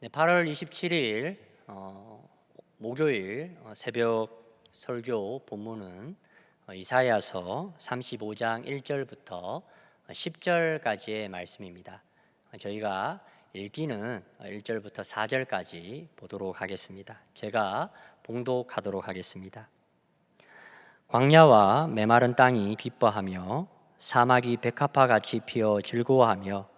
네, 8월 27일 어, 목요일 어, 새벽 설교 본문은 어, 이사야서 35장 1절부터 10절까지의 말씀입니다. 어, 저희가 읽기는 1절부터 4절까지 보도록 하겠습니다. 제가 봉독하도록 하겠습니다. 광야와 메마른 땅이 기뻐하며 사막이 백합화 같이 피어 즐거워하며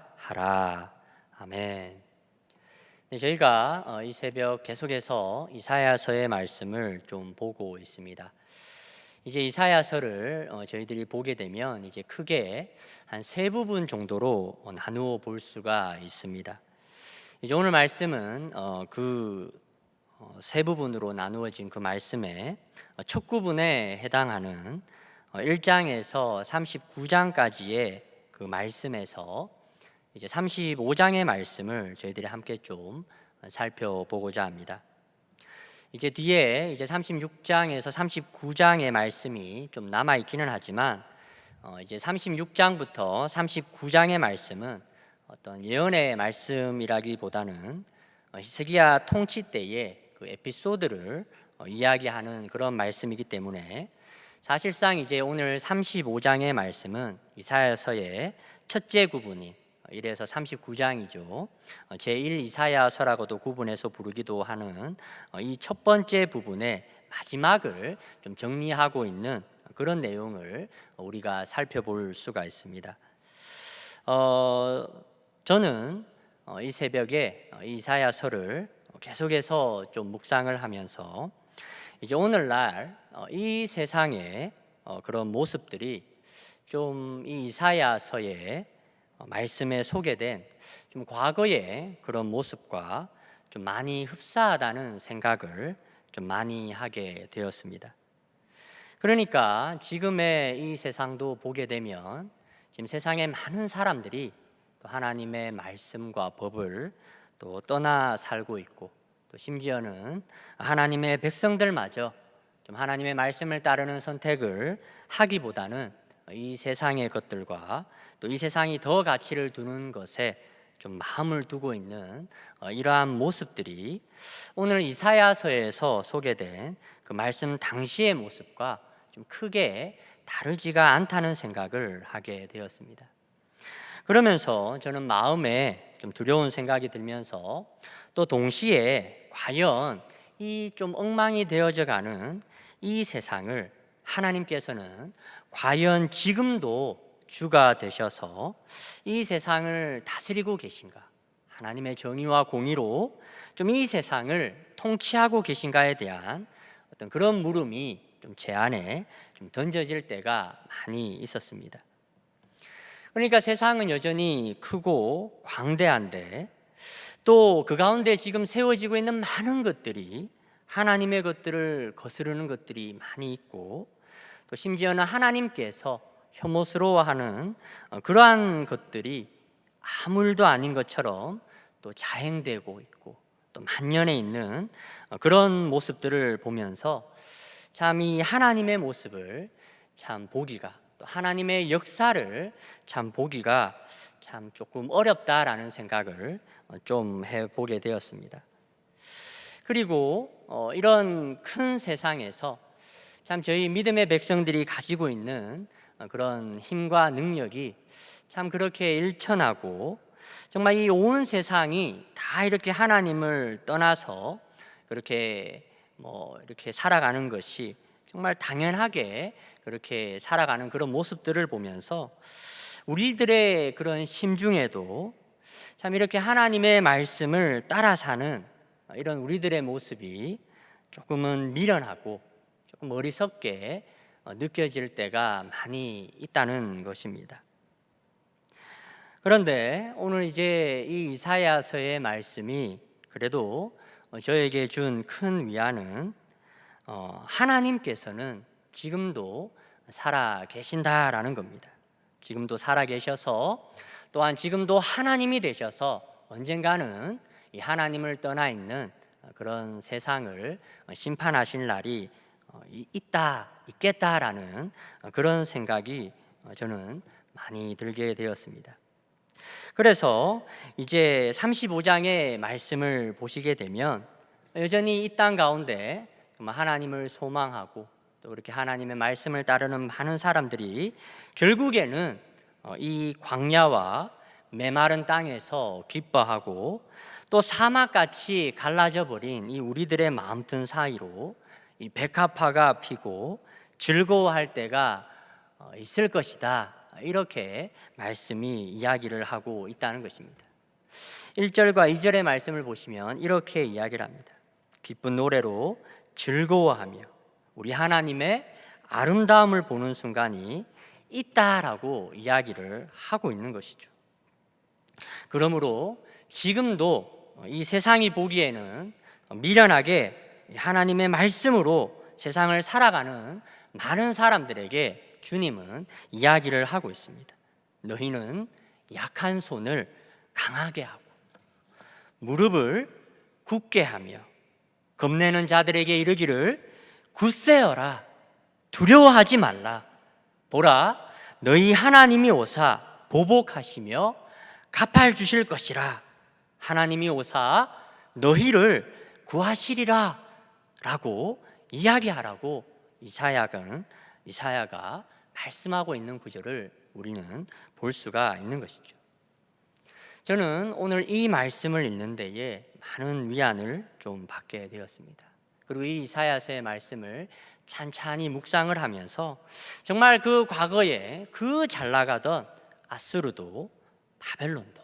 하라 아멘. 네, 저희가 어, 이 새벽 계속해서 이사야서의 말씀을 좀 보고 있습니다. 이제 이사야서를 어, 저희들이 보게 되면 이제 크게 한 세 부분 정도로 어, 나누어 볼 수가 있습니다. 이제 오늘 말씀은 그 세 부분으로 나누어진 그 말씀의 첫 구분에 해당하는 1장에서 39장까지의 그 말씀에서 이제 35장의 말씀을 저희들이 함께 좀 살펴보고자 합니다. 이제 뒤에 이제 36장에서 39장의 말씀이 좀 남아 있기는 하지만 어 이제 36장부터 39장의 말씀은 어떤 예언의 말씀이라기보다는 어, 히스기야 통치 때의 그 에피소드를 어 이야기하는 그런 말씀이기 때문에 사실상 이제 오늘 35장의 말씀은 이사야서의 첫째 구분인 1에서 39장이죠. 제1 이사야서라고도 구분해서 부르기도 하는 어, 이첫 번째 부분의 마지막을 좀 정리하고 있는 그런 내용을 우리가 살펴볼 수가 있습니다. 어, 저는 어, 이 새벽에 이사야서를 계속해서 좀 묵상을 하면서 이제 오늘날 이 세상의 그런 모습들이 좀 이 이사야서에 어, 말씀에 소개된 좀 과거의 그런 모습과 좀 많이 흡사하다는 생각을 좀 많이 하게 되었습니다. 그러니까 지금의 이 세상도 보게 되면 지금 세상에 많은 사람들이 또 하나님의 말씀과 법을 또 떠나 살고 있고 또 심지어는 하나님의 백성들마저 좀 하나님의 말씀을 따르는 선택을 하기보다는 이 세상의 것들과 또 이 세상이 더 가치를 두는 것에 좀 마음을 두고 있는 어, 이러한 모습들이 오늘 이사야서에서 소개된 그 말씀 당시의 모습과 좀 크게 다르지가 않다는 생각을 하게 되었습니다. 그러면서 저는 마음에 좀 두려운 생각이 들면서 또 동시에 과연 이 좀 엉망이 되어져 가는 이 세상을 하나님께서는 과연 지금도 주가 되셔서 이 세상을 다스리고 계신가? 하나님의 정의와 공의로 좀 이 세상을 통치하고 계신가에 대한 어떤 그런 물음이 좀 제 안에 좀 던져질 때가 많이 있었습니다. 그러니까 세상은 여전히 크고 광대한데 또 그 가운데 지금 세워지고 있는 많은 것들이 하나님의 것들을 거스르는 것들이 많이 있고 또 심지어는 하나님께서 혐오스러워하는 어, 그러한 것들이 아무 일도 아닌 것처럼 또 자행되고 있고 또 만연해 있는 어, 그런 모습들을 보면서 참 이 하나님의 모습을 참 보기가 또 하나님의 역사를 참 보기가 참 조금 어렵다라는 생각을 어, 좀 해보게 되었습니다. 그리고 이런 큰 세상에서 참 저희 믿음의 백성들이 가지고 있는 어, 그런 힘과 능력이 참 그렇게 일천하고 정말 이 온 세상이 다 이렇게 하나님을 떠나서 그렇게 뭐 이렇게 살아가는 것이 정말 당연하게 그렇게 살아가는 그런 모습들을 보면서 우리들의 그런 심중에도 참 이렇게 하나님의 말씀을 따라 사는 이런 우리들의 모습이 조금은 미련하고 조금 어리석게 어, 느껴질 때가 많이 있다는 것입니다. 그런데 오늘 이제 이 이사야서의 말씀이 그래도 어, 저에게 준 큰 위안은 어, 하나님께서는 지금도 살아 계신다라는 겁니다. 지금도 살아 계셔서 또한 지금도 하나님이 되셔서 언젠가는 이 하나님을 떠나 있는 그런 세상을 심판하실 날이 어, 이- 있다, 있겠다라는 그런 생각이 어, 저는 많이 들게 되었습니다. 그래서 이제 35장의 말씀을 보시게 되면 여전히 이 땅 가운데 하나님을 소망하고 또 그렇게 하나님의 말씀을 따르는 많은 사람들이 결국에는 어, 이 광야와 메마른 땅에서 기뻐하고 또 사막같이 갈라져 버린 이 우리들의 마음 튼 사이로 이 백합화가 피고 즐거워할 때가 어, 있을 것이다. 이렇게 말씀이 이야기를 하고 있다는 것입니다. 1절과 2절의 말씀을 보시면 이렇게 이야기를 합니다. 기쁜 노래로 즐거워하며 우리 하나님의 아름다움을 보는 순간이 있다라고 이야기를 하고 있는 것이죠. 그러므로 지금도 이 세상이 보기에는 미련하게 하나님의 말씀으로 세상을 살아가는 많은 사람들에게 주님은 이야기를 하고 있습니다. 너희는 약한 손을 강하게 하고 무릎을 굳게 하며 겁내는 자들에게 이르기를 굳세어라 두려워하지 말라. 보라 너희 하나님이 오사 보복하시며 갚아 주실 것이라. 하나님이 오사 너희를 구하시리라 라고 이야기하라고 이사야는 이사야가 말씀하고 있는 구절을 우리는 볼 수가 있는 것이죠. 저는 오늘 이 말씀을 읽는 데에 많은 위안을 좀 받게 되었습니다. 그리고 이 이사야서의 말씀을 찬찬히 묵상을 하면서 정말 그 과거에 그 잘 나가던 아스루도 바벨론도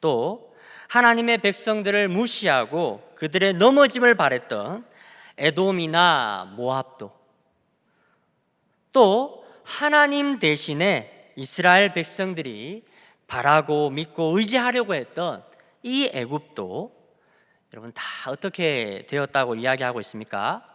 또 하나님의 백성들을 무시하고 그들의 넘어짐을 바랬던 에돔이나 모압도 또 하나님 대신에 이스라엘 백성들이 바라고 믿고 의지하려고 했던 이 애굽도 여러분 다 어떻게 되었다고 이야기하고 있습니까?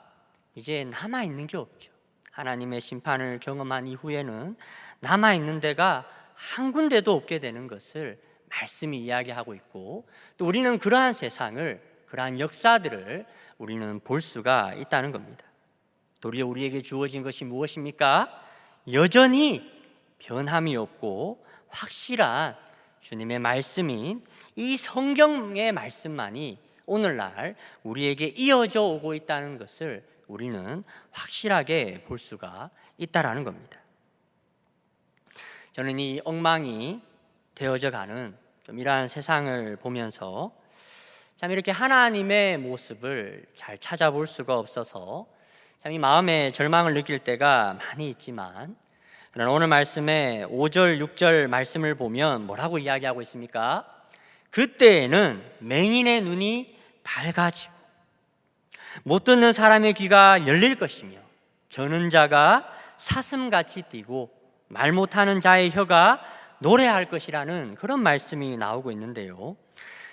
이제 남아 있는 게 없죠. 하나님의 심판을 경험한 이후에는 남아 있는 데가 한 군데도 없게 되는 것을 말씀이 이야기하고 있고 또 우리는 그러한 세상을 그러한 역사들을 우리는 볼 수가 있다는 겁니다. 도리어 우리에게 주어진 것이 무엇입니까? 여전히 변함이 없고 확실한 주님의 말씀인 이 성경의 말씀만이 오늘날 우리에게 이어져 오고 있다는 것을 우리는 확실하게 볼 수가 있다라는 겁니다. 저는 이 엉망이 되어져 가는 좀 이러한 세상을 보면서 참 이렇게 하나님의 모습을 잘 찾아볼 수가 없어서 참 이 마음에 절망을 느낄 때가 많이 있지만 그러나 오늘 말씀에 5절, 6절 말씀을 보면 뭐라고 이야기하고 있습니까? 그때에는 맹인의 눈이 밝아지고 못 듣는 사람의 귀가 열릴 것이며 저는 자가 사슴같이 뛰고 말 못하는 자의 혀가 노래할 것이라는 그런 말씀이 나오고 있는데요.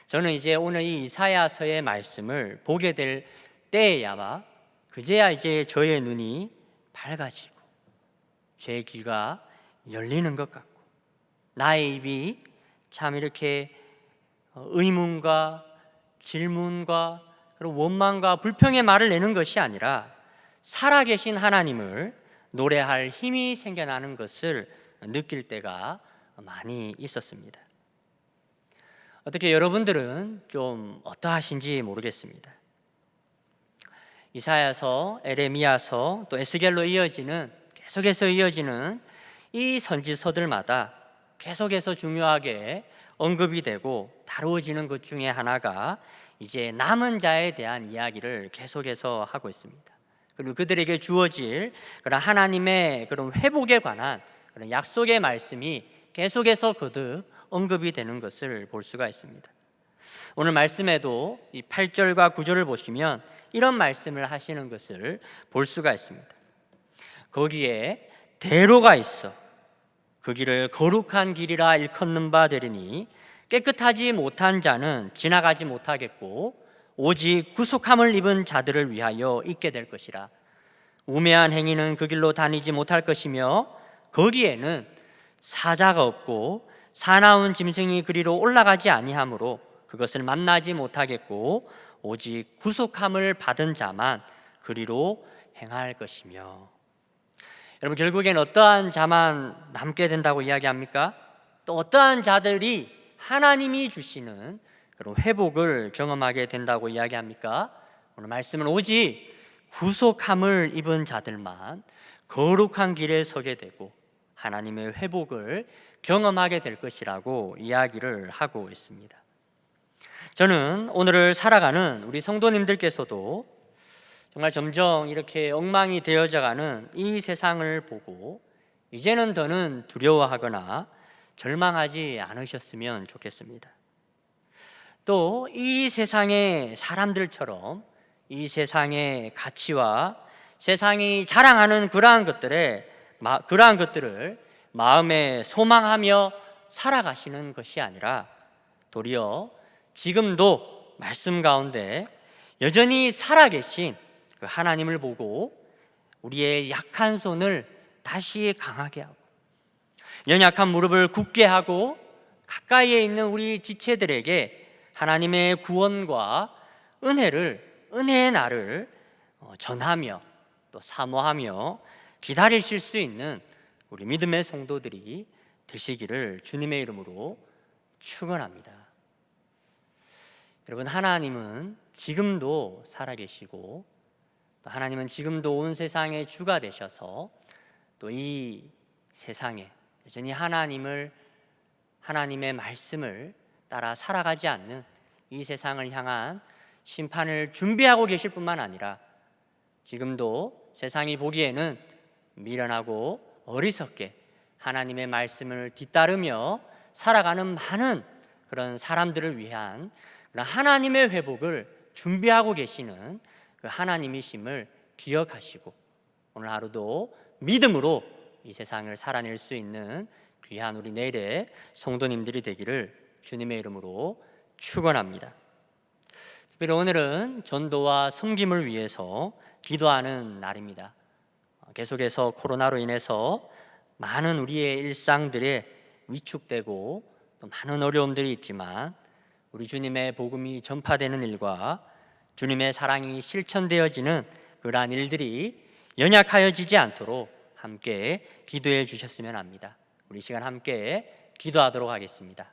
저는 이제 오늘 이 이사야서의 말씀을 보게 될 때에야 그제야 이제 저의 눈이 밝아지고 제 귀가 열리는 것 같고 나의 입이 참 이렇게 어, 의문과 질문과 그리고 원망과 불평의 말을 내는 것이 아니라 살아계신 하나님을 노래할 힘이 생겨나는 것을 느낄 때가 많이 있었습니다. 어떻게 여러분들은 좀 어떠하신지 모르겠습니다. 이사야서, 에레미야서, 또 에스겔로 이어지는 계속해서 이어지는 이 선지서들마다 계속해서 중요하게 언급이 되고 다루어지는 것 중에 하나가 이제 남은 자에 대한 이야기를 계속해서 하고 있습니다. 그리고 그들에게 주어질 그런 하나님의 그런 회복에 관한 그런 약속의 말씀이 계속해서 거듭 언급이 되는 것을 볼 수가 있습니다. 오늘 말씀에도 이 8절과 9절을 보시면 이런 말씀을 하시는 것을 볼 수가 있습니다. 거기에 대로가 있어 그 길을 거룩한 길이라 일컫는 바 되리니 깨끗하지 못한 자는 지나가지 못하겠고 오직 구속함을 입은 자들을 위하여 있게 될 것이라 우매한 행위는 그 길로 다니지 못할 것이며 거기에는 사자가 없고 사나운 짐승이 그리로 올라가지 아니하므로 그것을 만나지 못하겠고 오직 구속함을 받은 자만 그리로 행할 것이며 여러분 결국엔 어떠한 자만 남게 된다고 이야기합니까? 또 어떠한 자들이 하나님이 주시는 그런 회복을 경험하게 된다고 이야기합니까? 오늘 말씀은 오직 구속함을 입은 자들만 거룩한 길에 서게 되고 하나님의 회복을 경험하게 될 것이라고 이야기를 하고 있습니다. 저는 오늘을 살아가는 우리 성도님들께서도 정말 점점 이렇게 엉망이 되어져 가는 이 세상을 보고 이제는 더는 두려워하거나 절망하지 않으셨으면 좋겠습니다. 또 이 세상의 사람들처럼 이 세상의 가치와 세상이 자랑하는 그러한 것들에 마- 그러한 것들을 마음에 소망하며 살아가시는 것이 아니라 도리어 지금도 말씀 가운데 여전히 살아계신 그 하나님을 보고 우리의 약한 손을 다시 강하게 하고 연약한 무릎을 굳게 하고 가까이에 있는 우리 지체들에게 하나님의 구원과 은혜를 은혜의 날을 어, 전하며 또 사모하며 기다리실 수 있는 우리 믿음의 성도들이 되시기를 주님의 이름으로 축원합니다. 여러분 하나님은 지금도 살아계시고 또 하나님은 지금도 온 세상의 주가 되셔서 또 이 세상에 여전히 하나님을 하나님의 말씀을 따라 살아가지 않는 이 세상을 향한 심판을 준비하고 계실 뿐만 아니라 지금도 세상이 보기에는 미련하고 어리석게 하나님의 말씀을 뒤따르며 살아가는 많은 그런 사람들을 위한 그런 하나님의 회복을 준비하고 계시는 그 하나님이심을 기억하시고 오늘 하루도 믿음으로 이 세상을 살아낼 수 있는 귀한 우리 내일의 성도님들이 되기를 주님의 이름으로 축원합니다. 특별히 오늘은 전도와 섬김을 위해서 기도하는 날입니다. 어, 계속해서 코로나로 인해서 많은 우리의 일상들에 위축되고 또 많은 어려움들이 있지만 우리 주님의 복음이 전파되는 일과 주님의 사랑이 실천되어지는 그러한 일들이 연약하여지지 않도록 함께 기도해 주셨으면 합니다. 우리 이 시간 함께 기도하도록 하겠습니다.